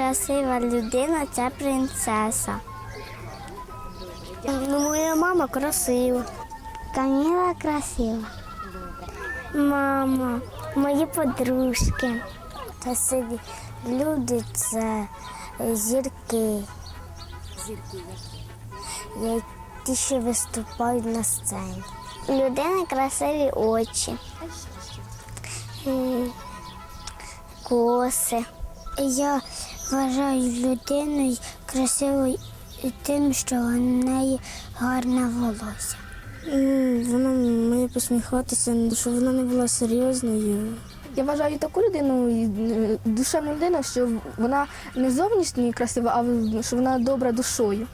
красива людина це принцеса. Ну, моя мама красива. Каміла красива. Мама, мої подружки. Красиві люди це зірки. Зірки Які ті, що виступають на сцені. Людина красиві очі. Коси. Я вважаю людиною красивою тим, що в неї гарне волосся. Вона вміє посміхатися, щоб вона не була серйозною. Я вважаю таку людину, е, душевну людину, що вона не зовнішньо красива, а що вона добра душою.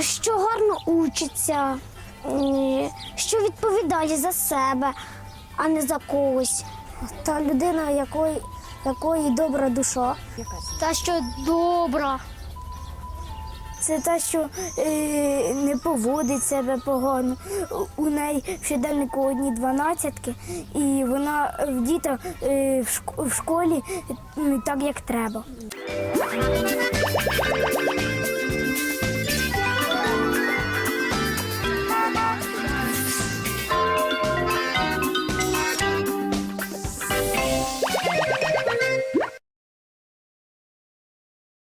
Що гарно учиться, що відповідає за себе, а не за когось. Та людина, якої, якої добра душа. Та, що добра. Це та, що е, не поводить себе погано. У- неї в щоденнику одні дванадцятки, і вона в діта е, в школі так, як треба.